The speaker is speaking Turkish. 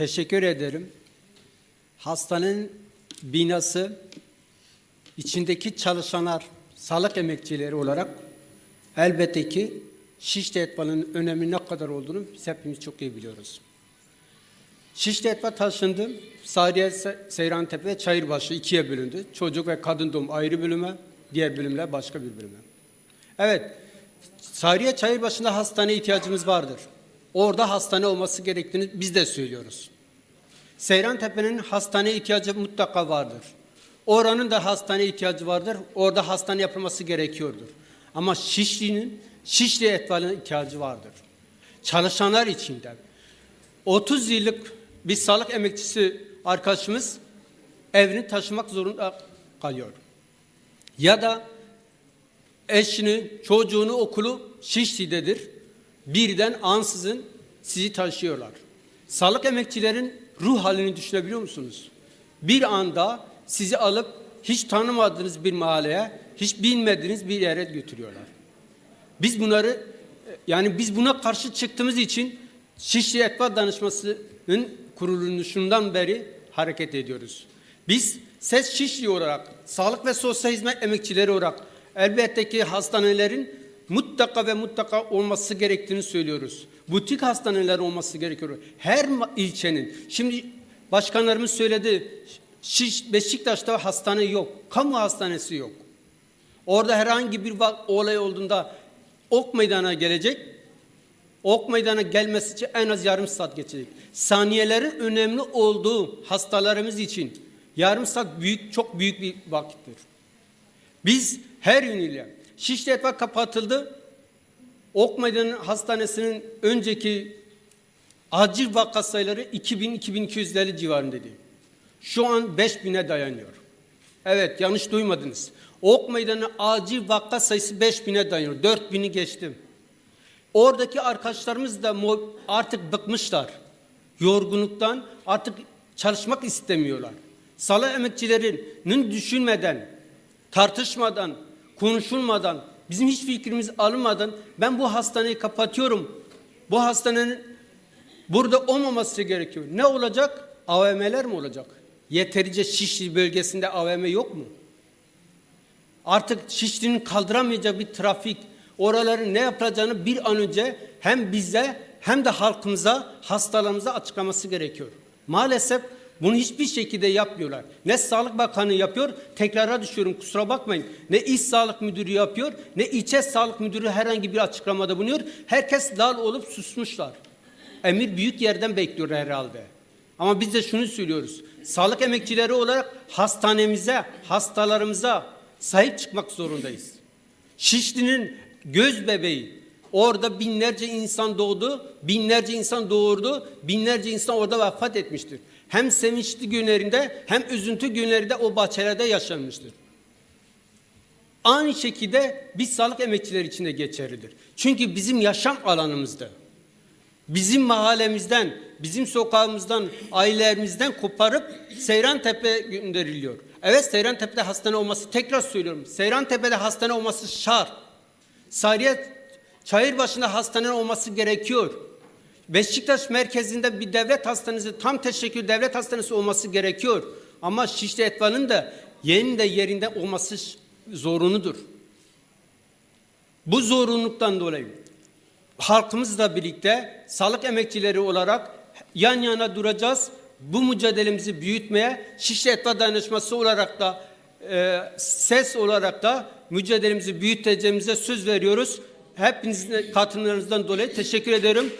Teşekkür ederim. Hastanenin binası, içindeki çalışanlar, sağlık emekçileri olarak elbette ki Şişli Etbalı'nın önemi ne kadar olduğunu hepimiz çok iyi biliyoruz. Şişli Etba taşındı. Sariye Se- Seyrantepe ve Çayırbaşı ikiye bölündü. Çocuk ve kadın doğum ayrı bölüme, diğer bölümler başka bir bölüme. Evet, Sariye Çayırbaşı'nda hastane ihtiyacımız vardır. Orada hastane olması gerektiğini biz de söylüyoruz. Seyrantepe'nin hastane ihtiyacı mutlaka vardır. Oranın da hastane ihtiyacı vardır. Orada hastane yapılması gerekiyordur. Ama Şişli'nin Şişli Etval'in ihtiyacı vardır. Çalışanlar için de. 30 yıllık bir sağlık emekçisi arkadaşımız evini taşımak zorunda kalıyor. Ya da eşini, çocuğunu okulu Şişli'dedir. Birden ansızın sizi taşıyorlar. Sağlık emekçilerin ruh halini düşünebiliyor musunuz? Bir anda sizi alıp hiç tanımadığınız bir mahalleye, hiç bilmediğiniz bir yere götürüyorlar. Biz bunları yani biz buna karşı çıktığımız için Şişli Etba Danışması'nın kuruluşundan beri hareket ediyoruz. Biz SES Şişli olarak, sağlık ve sosyal hizmet emekçileri olarak elbette ki hastanelerin mutlaka ve mutlaka olması gerektiğini söylüyoruz. Butik hastaneler olması gerekiyor. Her ilçenin. Şimdi başkanlarımız söyledi. Şiş, Beşiktaş'ta hastane yok. Kamu hastanesi yok. Orada herhangi bir olay olduğunda ok meydana gelecek. Ok meydana gelmesi için en az yarım saat geçecek. Saniyelerin önemli olduğu hastalarımız için yarım saat büyük çok büyük bir vakittir. Biz her yönüyle Şişli Etva kapatıldı. Ok Meydanı Hastanesi'nin önceki acil vaka sayıları 2000-2250 civarındaydı. Şu an 5000'e dayanıyor. Evet yanlış duymadınız. Ok Meydanı acil vaka sayısı 5000'e dayanıyor. 4000'i geçtim. Oradaki arkadaşlarımız da artık bıkmışlar. Yorgunluktan artık çalışmak istemiyorlar. Salı emekçilerinin düşünmeden, tartışmadan, konuşulmadan, bizim hiç fikrimiz alınmadan ben bu hastaneyi kapatıyorum. Bu hastanenin burada olmaması gerekiyor. Ne olacak? AVM'ler mi olacak? Yeterince Şişli bölgesinde AVM yok mu? Artık Şişli'nin kaldıramayacağı bir trafik, oraların ne yapacağını bir an önce hem bize hem de halkımıza, hastalarımıza açıklaması gerekiyor. Maalesef bunu hiçbir şekilde yapmıyorlar. Ne Sağlık Bakanı yapıyor, tekrara düşüyorum kusura bakmayın. Ne İş Sağlık Müdürü yapıyor, ne İlçe Sağlık Müdürü herhangi bir açıklamada bulunuyor. Herkes dal olup susmuşlar. Emir büyük yerden bekliyor herhalde. Ama biz de şunu söylüyoruz. Sağlık emekçileri olarak hastanemize, hastalarımıza sahip çıkmak zorundayız. Şişli'nin göz bebeği. Orada binlerce insan doğdu, binlerce insan doğurdu, binlerce insan orada vefat etmiştir. Hem sevinçli günlerinde hem üzüntü günlerinde o bahçelerde yaşanmıştır. Aynı şekilde biz sağlık emekçileri için de geçerlidir. Çünkü bizim yaşam alanımızda bizim mahallemizden, bizim sokağımızdan, ailelerimizden koparıp Seyrantepe gönderiliyor. Evet Seyrantepe'de hastane olması tekrar söylüyorum. Seyrantepe'de hastane olması şart. Sariye Çayırbaşı'nda hastane olması gerekiyor. Beşiktaş merkezinde bir devlet hastanesi, tam teşekkür devlet hastanesi olması gerekiyor. Ama Şişli Etvan'ın da yeni de yerinde olması zorunudur. Bu zorunluluktan dolayı halkımızla birlikte sağlık emekçileri olarak yan yana duracağız. Bu mücadelemizi büyütmeye Şişli Etva Dayanışması olarak da e, ses olarak da mücadelemizi büyüteceğimize söz veriyoruz. Hepinizin katılımlarınızdan dolayı teşekkür ederim.